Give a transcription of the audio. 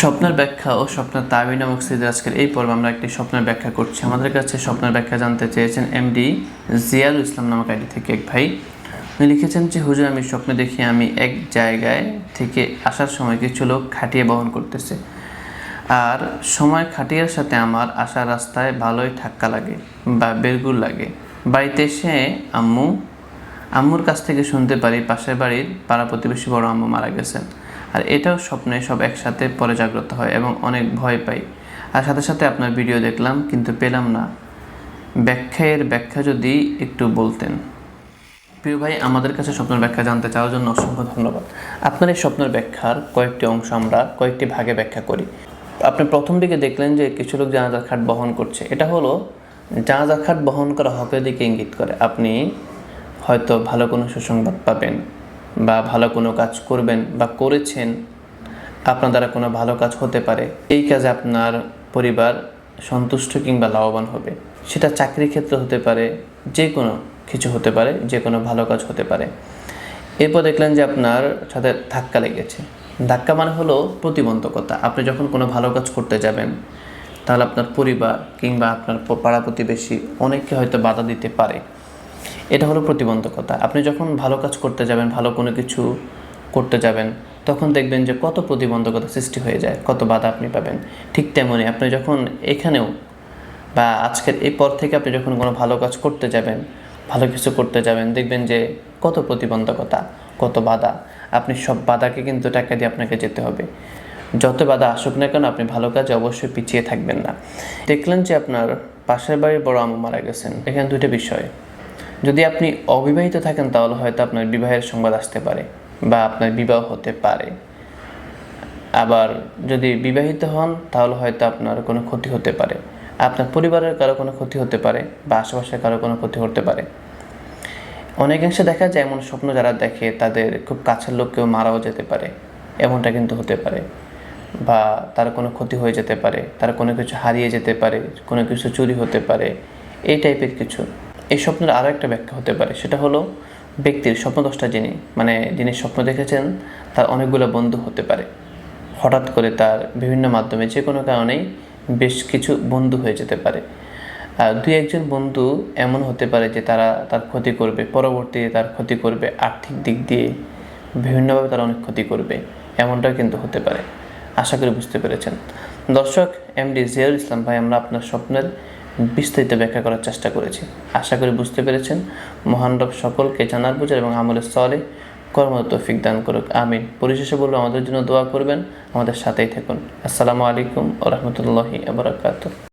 স্বপ্নের ব্যাখ্যা ও স্বপ্নের তাবি নামক সিরিজের আজকের এই পর্বে আমরা একটি স্বপ্নের ব্যাখ্যা করছি। আমাদের কাছে স্বপ্নের ব্যাখ্যা জানতে চেয়েছেন এমডি জিয়াউল ইসলাম নামক আইডি থেকে এক ভাই। উনি লিখেছেন যে, হুজুর, আমি স্বপ্নে দেখি আমি এক জায়গায় থেকে আসার সময় কিছু লোক খাটিয়ে বহন করতেছে। আর সময় খাটিয়ার সাথে আমার আসার রাস্তায় ভালোই ধাক্কা লাগে বা বেরগুল লাগে। বাড়িতে এসে আম্মু, আম্মুর কাছ থেকে শুনতে পারি পাশের বাড়ির পাড়া প্রতিবেশী বড় আম্মু মারা গেছেন। আর এটাও স্বপ্নে সব একসাথে পরে জাগ্রত হয় এবং অনেক ভয় পাই। আর সাথে সাথে আপনার ভিডিও দেখলাম, কিন্তু পেলাম না। ব্যাখ্যায়ের ব্যাখ্যা যদি একটু বলতেন। প্রিয় ভাই, আমাদের কাছে স্বপ্নের ব্যাখ্যা জানতে চাওয়ার জন্য অসংখ্য ধন্যবাদ। আপনার এই স্বপ্নের ব্যাখ্যার কয়েকটি অংশ আমরা কয়েকটি ভাগে ব্যাখ্যা করি। আপনি প্রথম দিকে দেখলেন যে কিছু লোক জানাজার খাট বহন করছে। এটা হলো, জানাজার খাট বহন করা হকের দিকে ইঙ্গিত করে। আপনি হয়তো ভালো কোনো সুসংবাদ পাবেন। বা ভালো কোনো কাজ করবেন বা করেছেন, আপনার দ্বারা কোনো ভালো কাজ হতে পারে, এই কাজে আপনার পরিবার সন্তুষ্ট কিংবা লাভবান হবে। সেটা চাকরির ক্ষেত্রে হতে পারে, যে কোনো কিছু হতে পারে, যে কোনো ভালো কাজ হতে পারে। এরপর দেখলেন যে আপনার সাথে ধাক্কা লেগেছে। ধাক্কা মানে হলো প্রতিবন্ধকতা। আপনি যখন কোনো ভালো কাজ করতে যাবেন, তাহলে আপনার পরিবার কিংবা আপনার পাড়া প্রতিবেশী অনেককে হয়তো বাধা দিতে পারে। এটা হলো প্রতিবন্ধকতা। আপনি যখন ভালো কাজ করতে যাবেন, ভালো কোনো কিছু করতে যাবেন, তখন দেখবেন যে কত প্রতিবন্ধকতা সৃষ্টি হয়ে যায়, কত বাধা আপনি পাবেন। ঠিক তেমনই আপনি যখন এখানেও বা আজকের এই পর থেকে আপনি যখন কোনো ভালো কাজ করতে যাবেন, ভালো কিছু করতে যাবেন, দেখবেন যে কত প্রতিবন্ধকতা, কত বাধা। আপনি সব বাধাকে কিন্তু টাকা দিয়ে আপনাকে যেতে হবে। যত বাধা আসুক না কেন আপনি ভালো কাজে অবশ্যই পিছিয়ে থাকবেন না। দেখলেন যে আপনার পাশের বাড়ির বড় আম্মু মারা গেছেন। এখানে দুইটা বিষয়। যদি আপনি অবিবাহিত থাকেন, তাহলে হয়তো আপনার বিবাহের সংবাদ আসতে পারে বা আপনার বিবাহ হতে পারে। আবার যদি বিবাহিত হন, তাহলে হয়তো আপনার কোনো ক্ষতি হতে পারে। আপনার পরিবারের কারও কোনো ক্ষতি হতে পারে বা আশেপাশে কারও কোনো ক্ষতি হতে পারে। অনেকাংশে দেখা যায় এমন স্বপ্ন যারা দেখে, তাদের খুব কাছের লোক কেউ মারাও যেতে পারে। এমনটা কিন্তু হতে পারে। বা তার কোনো ক্ষতি হয়ে যেতে পারে, তার কোনো কিছু হারিয়ে যেতে পারে, কোনো কিছু চুরি হতে পারে, এই টাইপের কিছু। এই স্বপ্নের আরও একটা ব্যাখ্যা হতে পারে। সেটা হলো ব্যক্তির স্বপ্নদশটা যিনি মানে যিনি স্বপ্ন দেখেছেন, তার অনেকগুলো বন্ধু হতে পারে। হঠাৎ করে তার বিভিন্ন মাধ্যমে যে কোনো কারণেই বেশ কিছু বন্ধু হয়ে যেতে পারে। আর দুই একজন বন্ধু এমন হতে পারে যে তারা তার ক্ষতি করবে, পরবর্তীতে তার ক্ষতি করবে, আর্থিক দিক দিয়ে বিভিন্নভাবে তারা অনেক ক্ষতি করবে, এমনটাও কিন্তু হতে পারে। আশা করি বুঝতে পেরেছেন। দর্শক, এমডি জিয়াউল ইসলাম ভাই, আমরা আপনার স্বপ্নের বিস্তারিত ব্যাখ্যা করার চেষ্টা করেছি। আশা করি বুঝতে পেরেছেন। মহান রব সকলকে জানার বুঝার এবং আমলের স্তরে কর্মরত তৌফিক দান করুক। আমি পরিশেষে বলব, আমাদের জন্য দোয়া করবেন। আমাদের সাথেই থাকুন। আসসালামু আলাইকুম ও রহমতুল্লাহি আবরাকাত